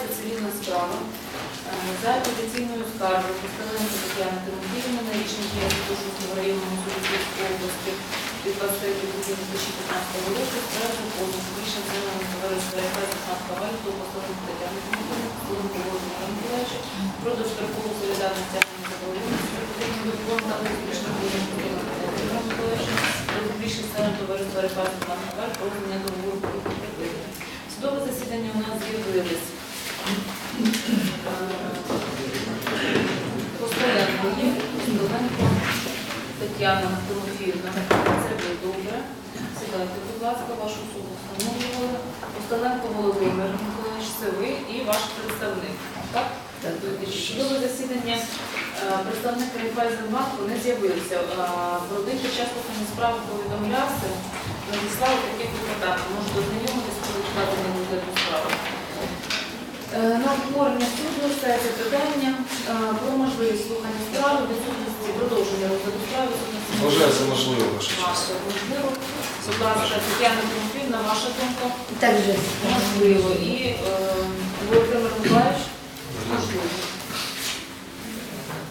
розглядається цивільна справа е, за апеляційною скаргою Костеленко Тетяни Тимофіївни на рішення Києво-Петушинського районного суду Київської області від 23 грудня 2015 року справу повністю рішення земельного товариства РФ «Захарка Вальту» Костеленко Тетяни Тимофіївни, Костеленко Володимира Миколаївича про дострокову солідарність тягнення заборгованості потрібно до фонду, але успішно Володимира про товариства «Захарка Вальту» про укладення договору про. Судове засідання у нас з'явились. Є, Тетяна Тимофіївна. Це ви добре. Сідайте, будь ласка, вашу особу встановлювали. Костеленко Володимир Миколаївич, це ви і ваш представник. Так? Судове засідання е, представник Райфайзенбанку не з'явився. Е, Бродин під час справи повідомлявся, надіслали такі клопотання. Можете ознайомитись про викладення розгляду справи. Е, На обговорення суду стається питання про можливість слухання справи, відсутності продовження розгляду справи, Вважаю за можливо, ваша честь. Можливо. Будь ласка, Тетяна Тимофіївна, ваша думка? Также Можливо. І е, Володимир Миколаївич? Можливо.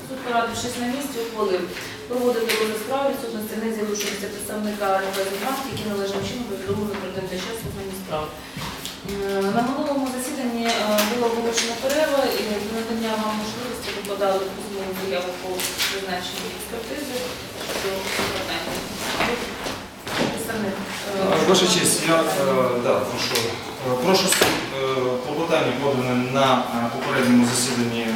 Суд, порадившись на місці, ухвалив проводити розгляд справи відсутності не з'явившогося представника Райфайзенбанку, які належним чином повідомили про час слухання справи. Е, На минулому засіданні е, була оголошена перерва і надання вам можливості подали письмову заяву по призначенню експертизи щодо питання. Е, Ваша честь, я е, да, прошу. Е, Прошу е, клопотання подане на е, попередньому засіданні е,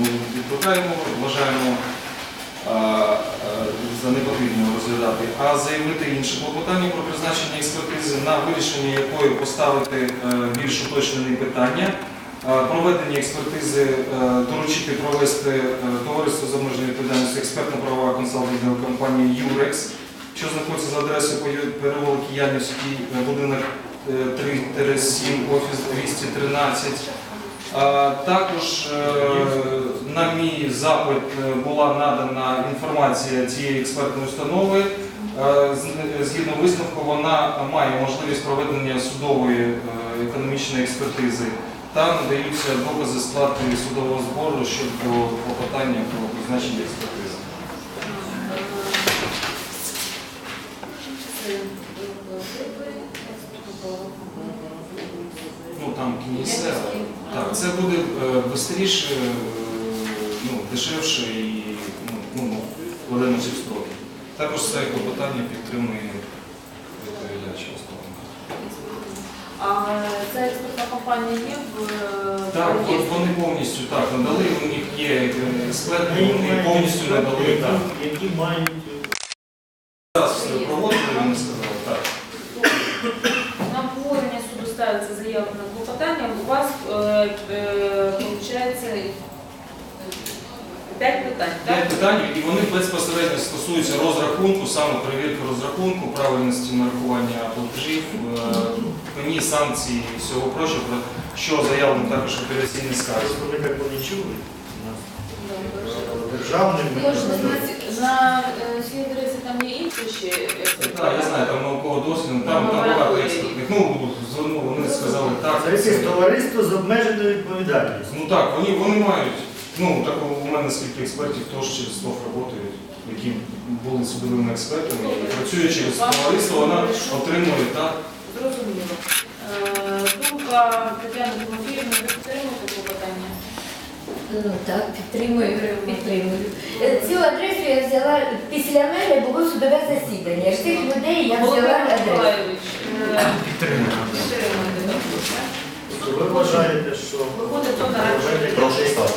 ми відкликаємо, вважаємо е, е, за непотрібно розглядати, а заявити інше клопотання про призначення експертизи, на вирішення якої поставити е, більш уточнені питання. Е, Проведення експертизи е, доручити провести е, товариство з обмеженою відповідальністю експертно-правова консалтингова компанія «Юрекс», що знаходиться за адресою по переулок Янівський, будинок е, 3-7, офіс 213. Також на мій запит була надана інформація цієї експертної установи. Згідно висновку, вона має можливість проведення судової економічної експертизи та надаються докази сплати судового збору щодо клопотання про призначення експертизи. Ну там кінця. Так, це буде швидше, ну, дешевше і ну, ну, вкладемо всі строки. Також це клопотання підтримує відповідача основного. Ця є в е, Так, от вони повністю так надали, у них є е, вони повністю надали так. Які мають Зараз все проводили, вони сказали так. На обговорення суду ставиться заявка на клопотання. У вас е, е, виходить п'ять питань, П'ять питань, і вони безпосередньо стосуються розрахунку, саме перевірки розрахунку, правильності нарахування платежів, е, мені санкції і всього прочого, що заявлено також в апеляційній скарзі. вони як вони чули державним на- На е, цій адресі там є інші ще? Так, я знаю, там науково дослідно, там, там багато експертних. Ну, звернули, вони сказали так. Це якесь товариство з обмеженою відповідальністю. Ну так, вони, вони мають, ну так у мене скільки експертів теж через СТОФ працюють, які були судовими експертами, і працює через товариство, вона отримує так. Зрозуміло. Е, Думка Тетяни Тимофіївни, ви підтримуєте клопотання? ну так, підтримую, підтримую. Е, Цю адресу я взяла після мене було судове засідання. З тих людей я взяла Володимир адресу. Е, підтримуєте, так? Ви вважаєте, що Виходить то на проведення Прошу стати.